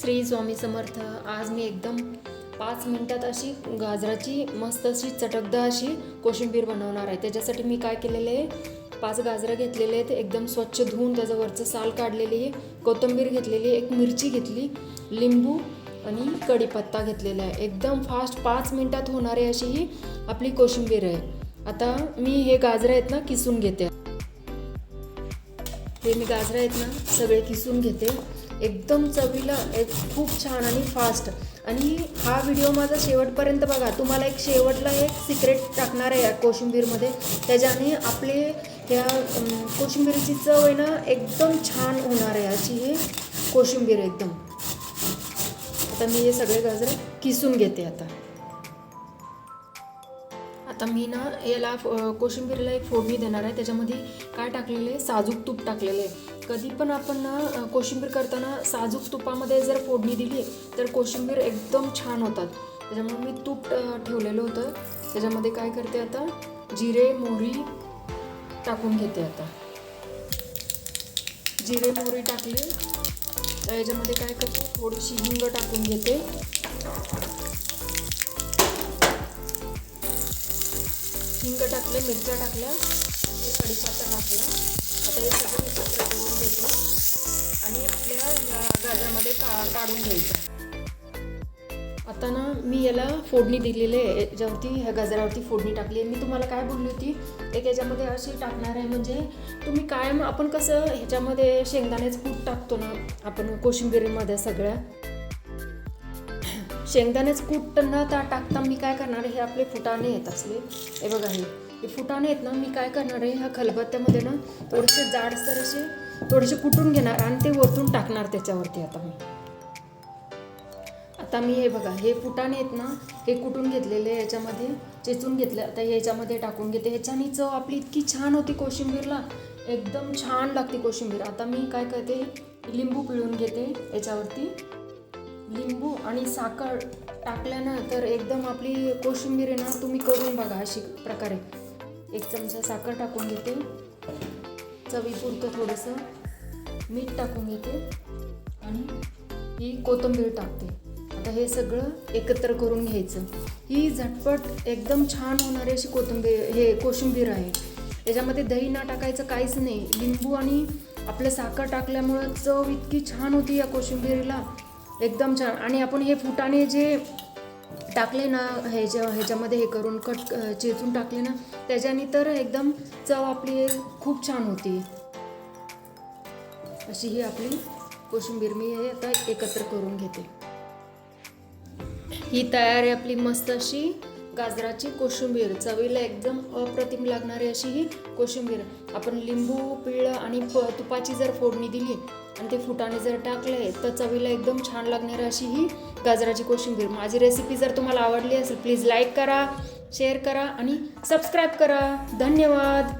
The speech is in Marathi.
श्री स्वामी समर्थ आज मी एकदम पाच मिनटात अशी गाजराची मस्त अशी चटकदा अशी कोशिंबीर बनवणार आहे. त्याच्यासाठी मी काय केलेलं आहे पाच गाजरं घेतलेले आहेत एकदम स्वच्छ धुवून त्याचं वरचं साल काढलेली आहे कोथिंबीर घेतलेली आहे एक मिरची घेतली लिंबू आणि कढीपत्ता घेतलेला आहे. एकदम फास्ट पाच मिनटात होणारी अशी ही आपली कोशिंबीर आहे. आता मी हे गाजरं आहेत ना किसून घेते. हे मी गाजरं आहेत ना सगळे किसून घेते. एकदम चवीला एक खूप छान आणि फास्ट आणि हा व्हिडिओ माझा शेवटपर्यंत बघा. तुम्हाला एक शेवटला एक सिक्रेट टाकणार आहे या कोशिंबीरमध्ये. त्याच्याने आपले या कोशिंबीरची चव आहे ना एकदम छान होणार आहे अशी हे कोशिंबीर एकदम. आता मी हे सगळे गाजरे किसून घेते आता. आता मी ना याला कोशिंबीरला एक फोडणी देणार आहे. त्याच्यामध्ये काय टाकलेलं आहे? साजूक तूप टाकलेलं आहे. कधी पण आपण ना कोशिंबीर करताना साजूक तुपामध्ये जर फोडणी दिली तर कोशिंबीर एकदम छान होतात. त्याच्यामुळे मी तूप ठेवलेलं होतं. त्याच्यामध्ये काय करते आता? जिरे मोहरी टाकून घेते आता. जिरे मोहरी टाकले. याच्यामध्ये काय करते? थोडीशी हिंग टाकून घेते. हिंग टाकले मिरच्या टाकल्या आणि टाकलं टाकला. आता हे सगळं एकत्र करून घेते. आणि आपल्या गाजरामध्ये का काढून घ्यायचं. आता ना मी याला फोडणी दिलेली आहे. याच्यावरती ह्या गाजरावरती फोडणी टाकली आहे. मी तुम्हाला काय बोलली होती एक याच्यामध्ये अशी टाकणार आहे म्हणजे तुम्ही कायम आपण कसं ह्याच्यामध्ये शेंगदाण्याचं कूट टाकतो ना आपण कोशिंबिरीमध्ये सगळ्या. शेंगदाण्याच कूट न त्या टाकता मी काय करणार हे आपले फुटाणे येत असले. हे बघा हे. हे फुटाणे आहेत ना मी काय करणार आहे? ह्या खलबत्त्यामध्ये ना थोडेसे जाडसर असे थोडेसे कुटून घेणार आणि ते वरतून टाकणार त्याच्यावरती आता मी. आता मी हे बघा हे फुटाणे आहेत ना हे कुटून घेतलेले याच्यामध्ये. चेचून घेतले आता याच्यामध्ये टाकून घेते. ह्याच्याने चव आपली इतकी छान होती कोशिंबीरला. एकदम छान लागते कोशिंबीर. आता मी काय करते लिंबू पिळून घेते याच्यावरती. लिंबू आणि साखर टाकल्यानं तर एकदम आपली कोशिंबीर आहे ना तुम्ही करून बघा अशी प्रकारे. एक चमचा साखर टाकून घेते. चवीपुरतं थोडंसं मीठ टाकून घेते. आणि ही कोथिंबीर टाकते. आता हे सगळं एकत्र करून घ्यायचं. ही झटपट एकदम छान होणारी अशी कोथिंबीर हे कोशिंबीर आहे. त्याच्यामध्ये दही ना टाकायचं काहीच नाही. लिंबू आणि आपलं साखर टाकल्यामुळं चव इतकी छान होती या कोशिंबीरीला. एकदम छान. आणि आपण हे फुटाणे जे टाकले ना ह्याच्या ह्याच्यामध्ये हे करून कट चेचून टाकले ना त्याच्याने तर एकदम चव आपली खूप छान होती. अशी ही आपली कोशिंबीर मी हे आता एकत्र करून घेते. ही तयार आहे आपली मस्त अशी गाजराची कोशिंबीर चवीला एकदम अप्रतिम लागणारी अशी ही कोशिंबीर. आपण लिंबू पिळं आणि प तुपाची जर फोडणी दिली आणि ते फुटाने जर टाकले तर चवीला एकदम छान लागणारी अशी ही गाजराची कोशिंबीर. माझी रेसिपी जर तुम्हाला आवडली असेल प्लीज लाईक करा शेअर करा आणि सबस्क्राईब करा. धन्यवाद!